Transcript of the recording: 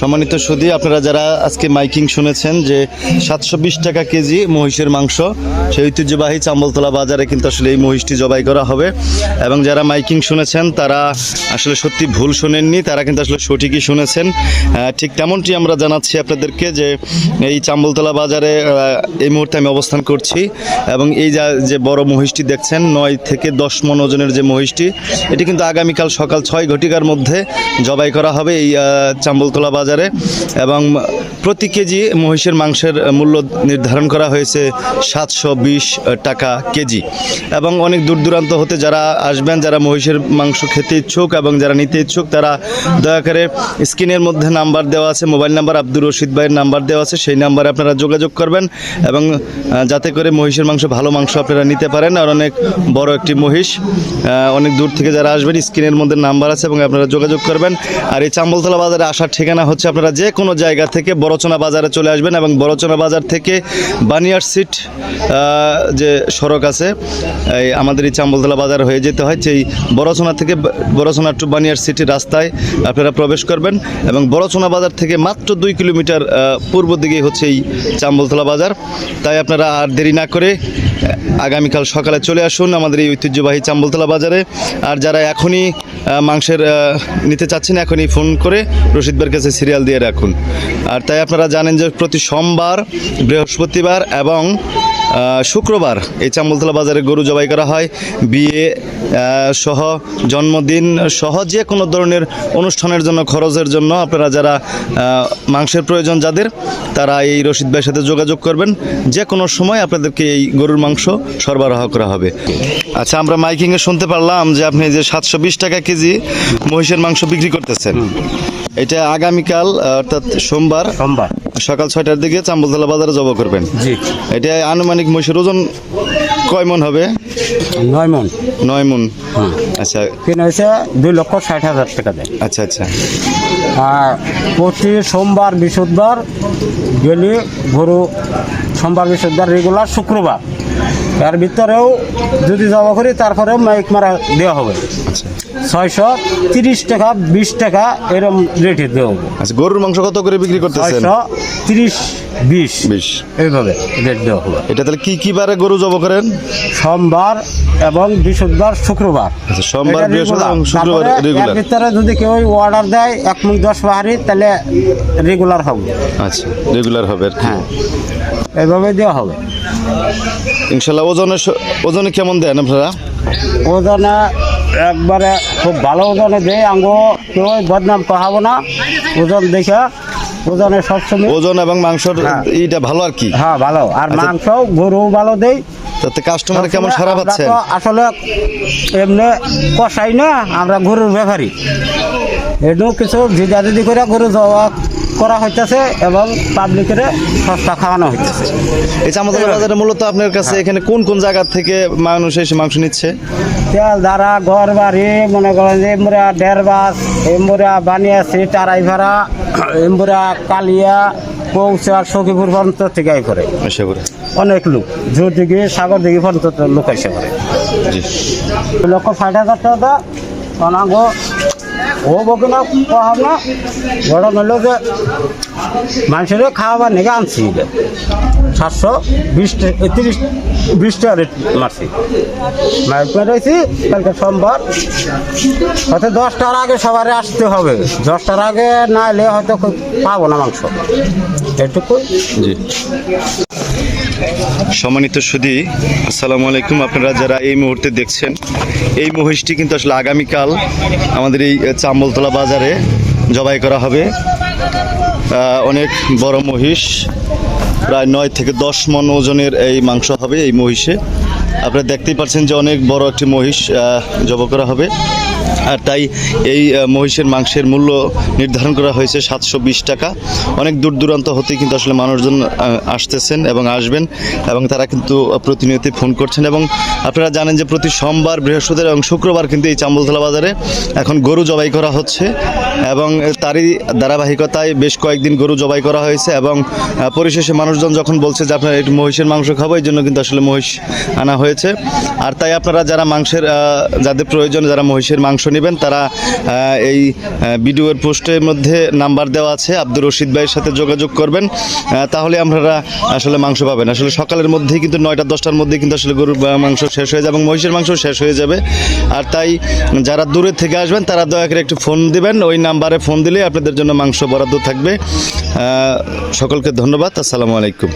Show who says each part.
Speaker 1: সম্মানিত সুদী আপনারা যারা আজকে মাইকিং শুনেছেন যে সাতশো বিশ টাকা কেজি মহিষের মাংস, সেই ঐতিহ্যবাহী চাম্বলতলা বাজারে কিন্তু আসলে এই মহিষটি জবাই করা হবে। এবং যারা মাইকিং শুনেছেন, তারা আসলে সত্যি ভুল শোনেননি, তারা কিন্তু আসলে সঠিকই শুনেছেন। ঠিক তেমনটি আমরা জানাচ্ছি আপনাদেরকে যে এই চাম্বলতলা বাজারে এই মুহূর্তে আমি অবস্থান করছি। এবং এই যা, যে বড় মহিষটি দেখছেন, নয় থেকে দশ মন ওজনের যে মহিষটি, এটি কিন্তু আগামীকাল সকাল ছয় ঘটিকার মধ্যে জবাই করা হবে এই চাম্বলতলা বাজারে। এবং প্রতি কেজি মহিষের মাংসের মূল্য নির্ধারণ করা হয়েছে সাতশো বিশ টাকা কেজি। এবং অনেক দূর দূরান্ত হতে যারা আসবেন, যারা মহিষের মাংস খেতে ইচ্ছুক এবং যারা নিতে ইচ্ছুক, তারা দয়া করে স্ক্রিনের মধ্যে নাম্বার দেওয়া আছে, মোবাইল নাম্বার আব্দুর রশিদ ভাইয়ের নাম্বার দেওয়া আছে, সেই নাম্বারে আপনারা যোগাযোগ করবেন এবং যাতে করে মহিষের মাংস, ভালো মাংস আপনারা নিতে পারেন। আর অনেক বড় একটি মহিষ অনেক দূর থেকে যারা আসবেন, স্ক্রিনের মধ্যে নাম্বার আছে এবং আপনারা যোগাযোগ করবেন। আর এই চাম্বলতলা বাজারে আসার ঠিকানা হচ্ছে আপনারা যে কোনো জায়গা থেকে বড়চনা বাজারে চলে আসবেন এবং বড়চনা বাজার থেকে বানিয়ার সিট যে সড়ক আছে, এই আমাদের এই চাম্বলতলা বাজার হয়ে যেতে হয় সেই বড়চনা থেকে বড়চনা টু বানিয়ার সিটি রাস্তায় আপনারা প্রবেশ করবেন এবং বড়চনা বাজার থেকে মাত্র দুই কিলোমিটার পূর্ব দিকেই হচ্ছে এই চাম্বলতলা বাজার। তাই আপনারা আর দেরি না করে আগামীকাল সকালে চলে আসুন আমাদের এই ঐতিহ্যবাহী চাম্বলতলা বাজারে। আর যারা এখনই মাংসের নিতে চাচ্ছেন, এখনই ফোন করে রশিদবার কাছে সিরিয়াল দিয়ে রাখুন। আর তাই আপনারা জানেন যে প্রতি সোমবার, বৃহস্পতিবার এবং শুক্রবার এই চাম্বলতলা বাজারে গরু জবাই করা হয়। বিয়ে সহ জন্মদিন সহ যে কোনো ধরনের অনুষ্ঠানের জন্য, খরচের জন্য আপনারা যারা মাংসের প্রয়োজন যাদের, তারা এই রশিদ ভাইয়ের সাথে যোগাযোগ করবেন। যে কোনো সময় আপনাদেরকে এই গরুর মাংস সরবরাহ করা হবে। আচ্ছা আমরা মাইকিংয়ে শুনতে পারলাম যে আপনি যে সাতশো বিশ টাকা কেজি মহিষের মাংস বিক্রি করতেছেন। এটা আগামীকাল অর্থাৎ সোমবার
Speaker 2: সোমবার।
Speaker 1: সকাল ছয়টার দিকে চাম্বলতলা বাজারে জবা করবেন।
Speaker 2: জি।
Speaker 1: এটা আনুমানিক মহিষের ওজন কয় মন হবে?
Speaker 2: নয় মন।
Speaker 1: নয় মন। আচ্ছা।
Speaker 2: কিনে হয়েছে দুই লক্ষ ষাট হাজার টাকা দেয়।
Speaker 1: আচ্ছা আচ্ছা।
Speaker 2: আর প্রতি সোমবার বৃহস্পতিবার গেলে গরু সোমবার বৃহস্পতিবার রেগুলার শুক্রবার। এর ভিতরেও যদি জমা করি তারপরেও মাইক মারা দেওয়া হবে।
Speaker 1: আচ্ছা।
Speaker 2: ছয়শো তিরিশ টাকা বিশ টাকা এরম রেটে দেওয়া হবে।
Speaker 1: আচ্ছা গরুর মাংস কত করে বিক্রি করতেছেন?
Speaker 2: ছয়শো তিরিশ বিশ।
Speaker 1: বিশ।
Speaker 2: এইভাবে রেট দেওয়া হবে।
Speaker 1: এটা তাহলে কি কি বারে গরু জব করেন?
Speaker 2: সোমবার এবং বৃহস্পতিবার শুক্রবার।
Speaker 1: আচ্ছা, সোমবার, বৃহস্পতিবার এবং শুক্রবার।
Speaker 2: এর ভিতরে যদি কেউ অর্ডার দেয় এক মুখ দশ বাহারি তাহলে রেগুলার হবে।
Speaker 1: আচ্ছা রেগুলার হবে
Speaker 2: হ্যাঁ। এইভাবে দেওয়া হবে।
Speaker 1: ইনশাল্লাহ ওজনে ওজনে কেমন দেন আপনারা?
Speaker 2: ওজনে একবারে খুব ভালো ওজনে দেয় আঙ্গ কেউ বদনাম কহাবো না। ওজন দেখে ওজনে সবসময়
Speaker 1: ওজন এবং মাংসর
Speaker 2: হ্যাঁ।
Speaker 1: এইটা ভালো আর কি?
Speaker 2: হ্যাঁ ভালো। আর
Speaker 1: আচ্ছা।
Speaker 2: মাংস গরু ভালো দেয়
Speaker 1: তাতে কাস্টমার কেমন সারা
Speaker 2: তো আসলে এমনি কষাই না আমরা গরুর ব্যাপারী। এটু কিছু জিদা জিদি করে গরু জবা করা হইতেছে এবং পাবলিকের সস্তা খাওয়ানো হইতেছে।
Speaker 1: এই চামতলা বাজারে মূলত আপনার কাছে এখানে কোন কোন জায়গা থেকে মানুষ এসে মাংস নিচ্ছে?
Speaker 2: তেল দ্বারা ঘর বাড়ি মনে করেন যে এমবুরা ডেরবাস এমবুরা বানিয়াছি টারাই ভাড়া এমবুরা কালিয়া কৌচার সখীপুর পর্যন্ত থেকে আই করে।
Speaker 1: করে।
Speaker 2: অনেক লোক। জোর দিকে সাগর দিকে পর্যন্ত লোক এসে করে। লক্ষ ষাট হাজার টাকা। অনাঙ্গ ও বকিনা কহাব না বড় হলো যে মানুষের খাওয়াবার নাকি আনছি। সাতশো বিশ তিরিশ বিশ রেট মারছি কালকে সোমবার হয়তো দশটার আগে সবারই আসতে হবে দশটার আগে না এলে হয়তো পাবো না মাংস এটুকু
Speaker 1: সম্মানিত সুদী আসসালামু আলাইকুম। আপনারা যারা এই মুহূর্তে দেখছেন, এই মহিষটি কিন্তু আসলে আগামীকাল আমাদের এই চাম্বলতলা বাজারে জবাই করা হবে। অনেক বড় মহিষ, প্রায় নয় থেকে দশ মন ওজনের এই মাংস হবে এই মহিষে। আপনারা দেখতেই পাচ্ছেন যে অনেক বড় একটি মহিষ জব করা হবে। আর তাই এই মহিষের মাংসের মূল্য নির্ধারণ করা হয়েছে সাতশো বিশ টাকা। অনেক দূর দূরান্ত হতে কিন্তু আসলে মানুষজন আসতেছেন এবং আসবেন এবং তারা কিন্তু প্রতিনিয়তই ফোন করছেন এবং আপনারা জানেন যে প্রতি সোমবার, বৃহস্পতিবার এবং শুক্রবার কিন্তু এই চাম্বলতলা বাজারে এখন গরু জবাই করা হচ্ছে এবং তারই ধারাবাহিকতায় বেশ কয়েকদিন গরু জবাই করা হয়েছে এবং পরিশেষে মানুষজন যখন বলছে যে আপনারা একটু মহিষের মাংস খাব, এই জন্য কিন্তু আসলে মহিষ আনা হয়েছে। আর তাই আপনারা যারা মাংসের যাদের প্রয়োজন, যারা মহিষের মাংস নেবেন। তারা এই ভিডিওর পোস্টের মধ্যে নাম্বার দেওয়া আছে। আব্দুর রশিদ ভাইয়ের সাথে যোগাযোগ করবেন। তাহলে আপনারা আসলে মাংস পাবেন। আসলে সকালের মধ্যেই কিন্তু নয়টা, দশটার মধ্যে কিন্তু আসলে গরুর মাংস শেষ হয়ে যাবে এবং মহিষের মাংস শেষ হয়ে যাবে। আর তাই যারা দূরে থেকে আসবেন, তারা দয়া করে একটু ফোন দিবেন। ওই নাম্বারে ফোন দিলে আপনাদের জন্য মাংস বরাদ্দ থাকবে। সকলকে ধন্যবাদ। আসসালামু আলাইকুম।